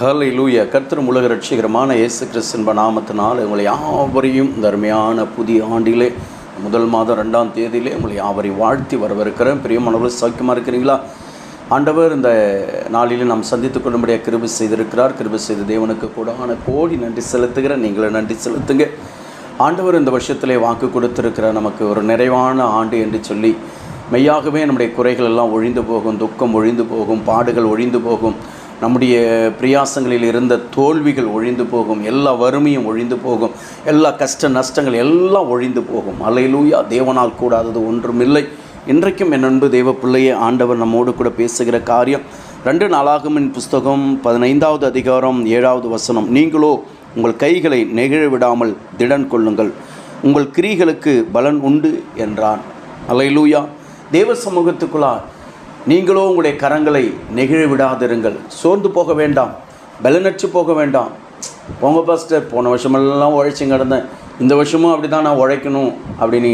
ஹலை லூயா கர்த்தரும் உலக ரட்சிகரமான இயேசு கிறிஸ்தன்ப நாமத்தினால் உங்களை யாவரையும் இந்த அருமையான புதிய ஆண்டிலே முதல் மாதம் ரெண்டாம் தேதியிலே உங்களை யாவரையும் வாழ்த்தி வரவிருக்கிறேன் பிரியமானவர்கள் சௌக்கியமாக இருக்கிறீங்களா ஆண்டவர் இந்த நாளிலே நாம் சந்தித்துக் கொள்ளும்படியாக கிருபி செய்திருக்கிறார். கிருபை செய்த தேவனுக்கு கூடான கோடி நன்றி செலுத்துகிறேன் நீங்களும் நன்றி செலுத்துங்க. ஆண்டவர் இந்த வருஷத்திலே வாக்கு கொடுத்திருக்கிற நமக்கு ஒரு நிறைவான ஆண்டு என்று சொல்லி மெய்யாகவே நம்முடைய குறைகள் எல்லாம் ஒழிந்து போகும் துக்கம் ஒழிந்து போகும் பாடுகள் ஒழிந்து போகும். நம்முடைய பிரியாசங்களில் இருந்த தோல்விகள் ஒழிந்து போகும் எல்லா வறுமையும் ஒழிந்து போகும் எல்லா கஷ்ட நஷ்டங்கள் எல்லாம் ஒழிந்து போகும். அலையிலூயா தேவனால் கூடாதது ஒன்றுமில்லை. இன்றைக்கும் என் அன்பு தெய்வ பிள்ளையே ஆண்டவர் நம்மோடு கூட பேசுகிற காரியம் ரெண்டு நாளாகுமின் புஸ்தகம் பதினைந்தாவது அதிகாரம் ஏழாவது வசனம். நீங்களோ உங்கள் கைகளை நெகிழ விடாமல் திடன் கொள்ளுங்கள். உங்கள் கிரிகளுக்கு பலன் உண்டு என்றான். அலையிலூயா தேவ சமூகத்துக்குள்ளார் நீங்களோ உங்களுடைய கரங்களை நெகிழ விடாதிருங்கள். சோர்ந்து போக வேண்டாம். பலனற்று போக வேண்டாம். போங்க பாஸ்டர் போன வருஷமெல்லாம் உழைச்சி கிடந்தேன் இந்த வருஷமும் அப்படி தான் நான் உழைக்கணும் அப்படின்னு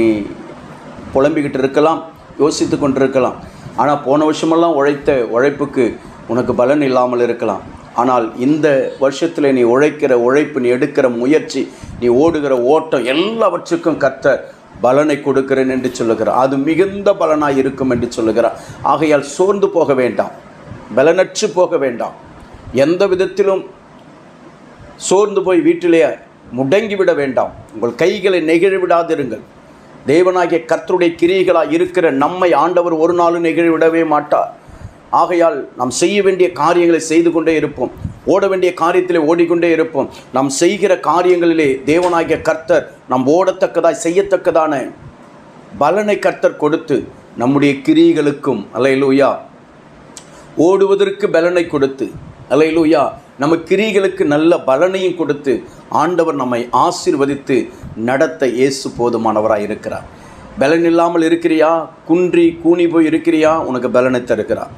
புலம்பிக்கிட்டு இருக்கலாம் யோசித்து கொண்டிருக்கலாம். ஆனால் போன வருஷமெல்லாம் உழைத்த உழைப்புக்கு உனக்கு பலன் இல்லாமல் இருக்கலாம். ஆனால் இந்த வருஷத்தில் நீ உழைக்கிற உழைப்பு நீ எடுக்கிற முயற்சி நீ ஓடுகிற ஓட்டம் எல்லாவற்றுக்கும் கத்த பலனை கொடுக்கிறேன் என்று சொல்லுகிறார். அது மிகுந்த பலனாக இருக்கும் என்று சொல்லுகிறார். ஆகையால் சோர்ந்து போக வேண்டாம். பலனற்று போக வேண்டாம். எந்த விதத்திலும் சோர்ந்து போய் வீட்டிலேயே முடங்கிவிட வேண்டாம். உங்கள் கைகளை நெகிழ்விடாதிருங்கள் தேவனாகிய கர்த்தருடைய கிரியைகளாக இருக்கிற நம்மை ஆண்டவர் ஒரு நாளும் நெகிழ்விடவே மாட்டார். ஆகையால் நாம் செய்ய வேண்டிய காரியங்களை செய்து கொண்டே இருப்போம். ஓட வேண்டிய காரியத்திலே ஓடிக்கொண்டே இருப்போம். நாம் செய்கிற காரியங்களிலே தேவனாகிய கர்த்தர் நாம் ஓடத்தக்கதாய் செய்யத்தக்கதான பலனை கர்த்தர் கொடுத்து நம்முடைய கிரியைகளுக்கும் அலையலூயா ஓடுவதற்கு பலனை கொடுத்து அலையலூயா நம்ம கிரிகளுக்கு நல்ல பலனையும் கொடுத்து ஆண்டவர் நம்மை ஆசீர்வதித்து நடத்த இயேசு போதுமானவராக இருக்கிறார். பலன் இல்லாமல் இருக்கிறியா? குன்றி கூனி போய் இருக்கிறியா? உனக்கு பலனை தருகிறார்.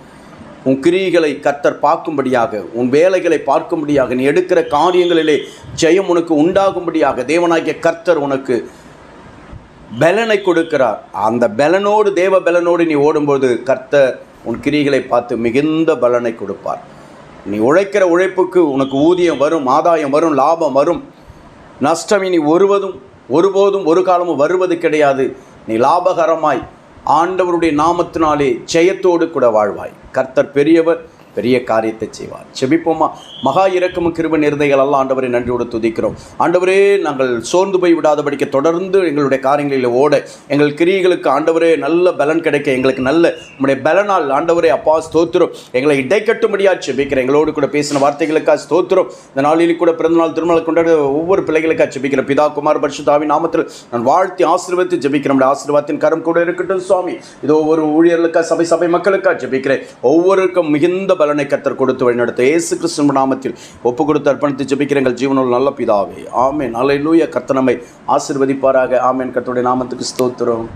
உன் கிரிகளை கர்த்தர் பார்க்கும்படியாக உன் வேலைகளை பார்க்கும்படியாக நீ எடுக்கிற காரியங்களிலே ஜெயம் உனக்கு உண்டாகும்படியாக தேவனாகிய கர்த்தர் உனக்கு பலனை கொடுக்கிறார். அந்த பலனோடு தேவ பலனோடு நீ ஓடும்போது கர்த்தர் உன் கிரிகளை பார்த்து மிகுந்த பலனை கொடுப்பார். நீ உழைக்கிற உழைப்புக்கு உனக்கு ஊதியம் வரும் ஆதாயம் வரும் லாபம் வரும். நஷ்டம் இனி ஒருவதும் ஒருபோதும் ஒரு காலமும் வருவது கிடையாது. நீ லாபகரமாய் ஆண்டவருடைய நாமத்தினாலே ஜெயத்தோடு கூட வாழ்வாய். கர்த்தர் பெரியவர் பெரிய காரியத்தை செய்வார். செபிப்போமா? மகா இறக்கமும் கிருப நிறதைகள் எல்லாம் ஆண்டவரை நன்றியோடு துதிக்கிறோம். ஆண்டவரே நாங்கள் சோர்ந்து போய் விடாதபடிக்க தொடர்ந்து எங்களுடைய காரியங்களில் ஓட எங்கள் கிரியைகளுக்கு ஆண்டவரே நல்ல பலன் கிடைக்க எங்களுக்கு நல்ல உங்களுடைய பலனால் ஆண்டவரே அப்பா ஸ்தோத்திரம். எங்களை இடைக்கட்டும்படியாக செபிக்கிறேன் எங்களோடு கூட பேசின வார்த்தைகளுக்காக ஸ்தோத்திரம். இந்த நாளில் கூட பிறந்தநாள் திருமணம் கொண்டாட ஒவ்வொரு பிள்ளைகளுக்காக ஜெபிக்கிற பிதா குமார் பரிசுத்தாவின் நாமத்தில் நான் வாழ்த்தி ஆசீர்வதித்து ஜெபிக்கிறேன் நம்முடைய ஆசீர்வாதத்தின் கரம் கூட இருக்கட்டும் சுவாமி. இதோ ஒவ்வொரு ஊழியர்களுக்காக சபை சபை மக்களுக்காக ஜெபிக்கிறேன். ஒவ்வொருக்கும் மிகுந்த பலனை கத்தர் கொடுத்து வழிநடத்த. இயேசு கிறிஸ்துவ நாமத்தில் ஒப்பு கொடுத்து அர்ப்பணித்து ஜெபிக்கிற எங்கள் நல்ல பிதாவே. ஆமேன். அல்லேலூயா கர்த்தர் கத்தனமை ஆசீர்வதிப்பாராக. ஆமேன். கத்தோடைய நாமத்துக்கு ஸ்தோத்திரம்.